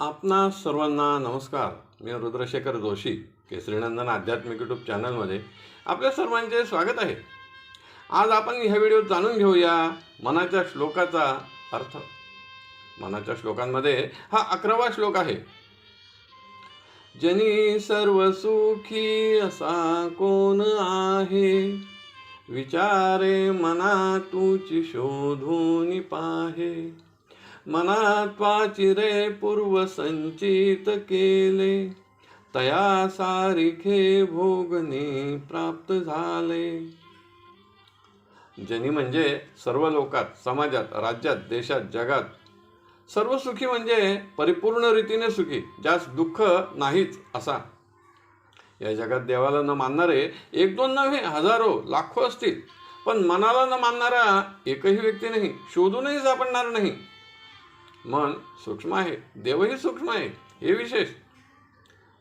आपणा सर्वांना नमस्कार. मी रुद्रशेखर जोशी केसरीनंदन आध्यात्मिक यूट्यूब चॅनलमध्ये आपल्या सर्वांचे स्वागत आहे. आज आपण ह्या व्हिडिओत जाणून घेऊया मनाच्या श्लोकाचा अर्थ. मनाच्या श्लोकांमध्ये हा अकरावा श्लोक आहे. जनी सर्व सुखी असा कोण आहे? विचारे मना तुची शोधून पाहे. मनात रे पूर्व संचित केले. तया सारिखे भोगणे प्राप्त झाले. जनी म्हणजे सर्व लोकात समाजात राज्यात देशात जगात. सर्व सुखी म्हणजे परिपूर्ण रीतीने सुखी ज्यास दुःख नाहीच असा. या जगात देवाला न मानणारे एक दोन नव्हे हजारो लाखो असतील. पण मनाला न मानणारा एकही व्यक्ती नाही शोधूनही सापडणार नाही. मन सूक्ष्म आहे देवही सूक्ष्म आहे हे विशेष.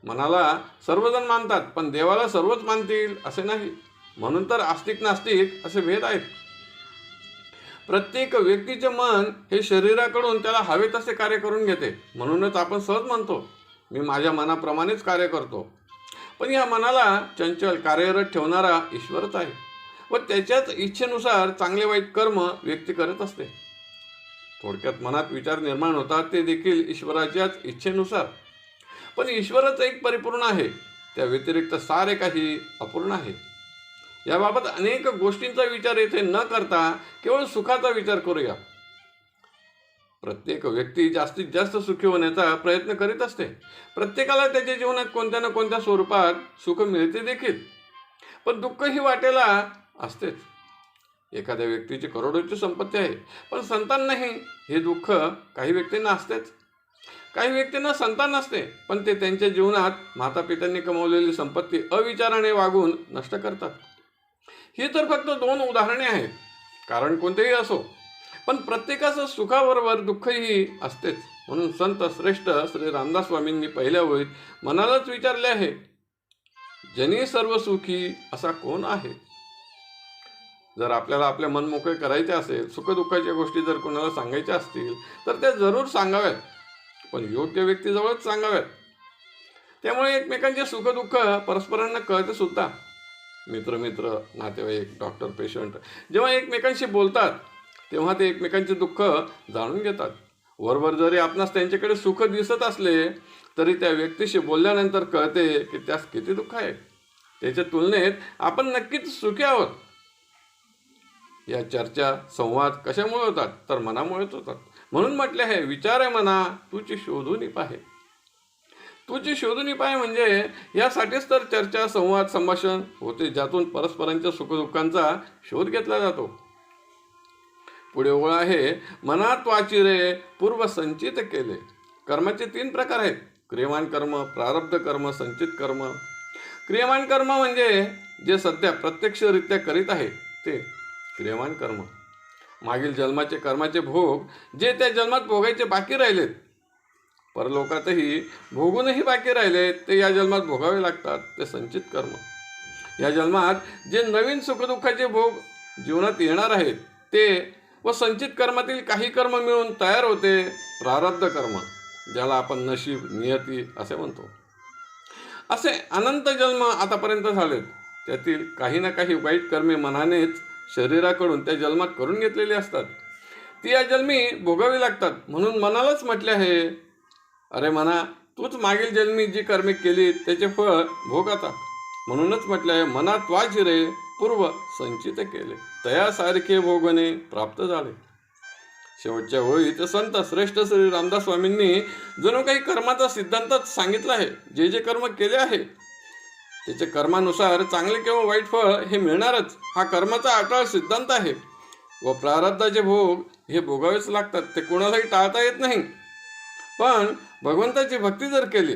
मनाला सर्वजण मानतात पण देवाला सर्वच मानतील असे नाही. म्हणून तर आस्तिक नास्तिक असे भेद आहेत. प्रत्येक व्यक्तीचे मन हे शरीराकडून त्याला हवे तसे कार्य करून घेते. म्हणूनच आपण सहज म्हणतो मी माझ्या मनाप्रमाणेच कार्य करतो. पण या मनाला चंचल कार्यरत ठेवणारा ईश्वरच आहे. व त्याच्याच इच्छेनुसार चांगले वाईट कर्म व्यक्ती करत असते. थोडक्यात मनात विचार निर्माण होतात ते देखील ईश्वराच्याच इच्छेनुसार. पण ईश्वरच एक परिपूर्ण आहे. त्या व्यतिरिक्त सारे काही अपूर्ण आहे. याबाबत अनेक गोष्टींचा विचार येथे न करता केवळ सुखाचा विचार करूया. प्रत्येक व्यक्ती जास्तीत जास्त सुखी होण्याचा प्रयत्न करीत असते. प्रत्येकाला त्याच्या जीवनात कोणत्या ना कोणत्या स्वरूपात सुख मिळते देखील. पण दुःख ही वाटेला असतेच. एखाद्या व्यक्तीची करोडोची संपत्ती आहे पण संतान नाही हे दुःख काही व्यक्तींना असतेच. काही व्यक्तींना संतान नसते पण ते त्यांच्या जीवनात माता पित्यांनी कमवलेली संपत्ती अविचाराने वागून नष्ट करतात. ही तर फक्त दोन उदाहरणे आहेत. कारण कोणतेही असो पण प्रत्येकाचं सुखाबरोबर दुःखही असतेच. म्हणून संत श्रेष्ठ श्री रामदास स्वामींनी पहिल्या वेळी मनालाच विचारले आहे जनी सर्व सुखी असा कोण आहे? जर आपल्याला आपले मन मोकळे करायचे असेल सुखदुःखाच्या गोष्टी जर कोणाला सांगायच्या असतील तर त्या जरूर सांगाव्यात. पण योग्य व्यक्तीजवळच सांगाव्यात. त्यामुळे एकमेकांचे सुखदुःख परस्परांना कळते सुद्धा. मित्र मित्र नातेवाईक डॉक्टर पेशंट जेव्हा एकमेकांशी बोलतात तेव्हा ते एकमेकांचे दुःख जाणून घेतात. वरवर जरी आपणास त्यांच्याकडे सुख दिसत असले तरी त्या व्यक्तीशी बोलल्यानंतर कळते की त्यास किती दुःख आहे. त्याच्या तुलनेत आपण नक्कीच सुखी आहोत. या चर्चा संवाद कशामुळे होतात? तर मनामुळेच होतात. म्हणून म्हटले आहे विचार आहे मना तुझी शोधून पाहे. तुझी शोधून पाहे म्हणजे यासाठीच तर चर्चा संवाद संभाषण होते ज्यातून परस्परांच्या सुखदुःखांचा शोध घेतला जातो. पुढे ओळ आहे मनात वाचिरे पूर्व संचित केले. कर्माचे तीन प्रकार आहेत. क्रियमान कर्म प्रारब्ध कर्म संचित कर्म. क्रियमान कर्म म्हणजे जे सध्या प्रत्यक्षरित्या करीत आहे ते क्रियमान कर्म. मागील जन्माचे कर्माचे भोग जे त्या जन्मात भोगायचे बाकी राहिलेत परलोकातही भोगूनही बाकी राहिलेत ते या जन्मात भोगावे लागतात ते संचित कर्म. या जन्मात जे नवीन सुखदुःखाचे भोग जीवनात येणार आहेत ते व संचित कर्मातील काही कर्म मिळून तयार होते प्रारब्ध कर्म ज्याला आपण नशीब नियती असे म्हणतो. असे अनंत जन्म आतापर्यंत झालेत. त्यातील काही ना काही वाईट कर्मे मनानेच शरीराकडून त्या जन्मात करून घेतलेली असतात. ती या जन्मी भोगावी लागतात. म्हणून मनालाच म्हटले आहे अरे म्हणा तूच मागील जन्मी जी कर्मे केली त्याचे फळ भोग आता. म्हणूनच म्हटले आहे मनात वाजिरे पूर्व संचित केले. तयासारखे भोगणे प्राप्त झाले. शेवटच्या ओळीत संत श्रेष्ठ श्री रामदास स्वामींनी जणू काही कर्माचा सिद्धांतच सांगितला आहे. जे जे कर्म केले आहे त्याचे कर्मानुसार चांगले किंवा वाईट फळ हे मिळणारच. हा कर्माचा अटळ सिद्धांत आहे. व प्रारब्धाचे भोग हे भोगावेच लागतात ते कोणालाही टाळता येत नाही. पण भगवंताची भक्ती जर केली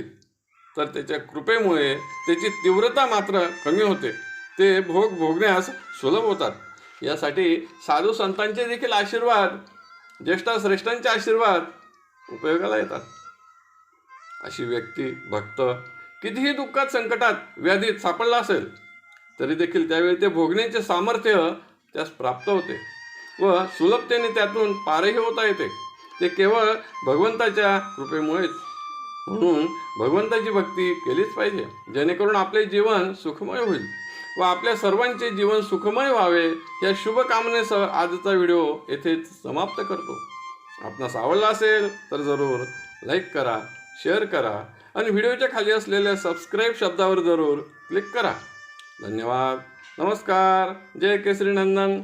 तर त्याच्या कृपेमुळे त्याची तीव्रता मात्र कमी होते. ते भोग भोगण्यास सुलभ होतात. यासाठी साधू संतांचे देखील आशीर्वाद ज्येष्ठ श्रेष्ठांचे आशीर्वाद उपयोगाला येतात. अशी व्यक्ती भक्त कितीही दुःखात संकटात व्याधीत सापडला असेल तरी देखील त्यावेळी ते भोगण्याचे सामर्थ्य त्यास प्राप्त होते व सुलभतेने त्यातून पारही होता येते. ते केवळ भगवंताच्या कृपेमुळेच. म्हणून भगवंताची भक्ती केलीच पाहिजे जेणेकरून आपले जीवन सुखमय होईल व आपल्या सर्वांचे जीवन सुखमय व्हावे या शुभकामनेसह आजचा व्हिडिओ येथेच समाप्त करतो. आपणास आवडला असेल तर जरूर लाईक करा शेअर करा आणि व्हिडिओच्या खाली असलेल्या सबस्क्राईब शब्दावर जरूर क्लिक करा. धन्यवाद. नमस्कार. जय केसरी नंदन.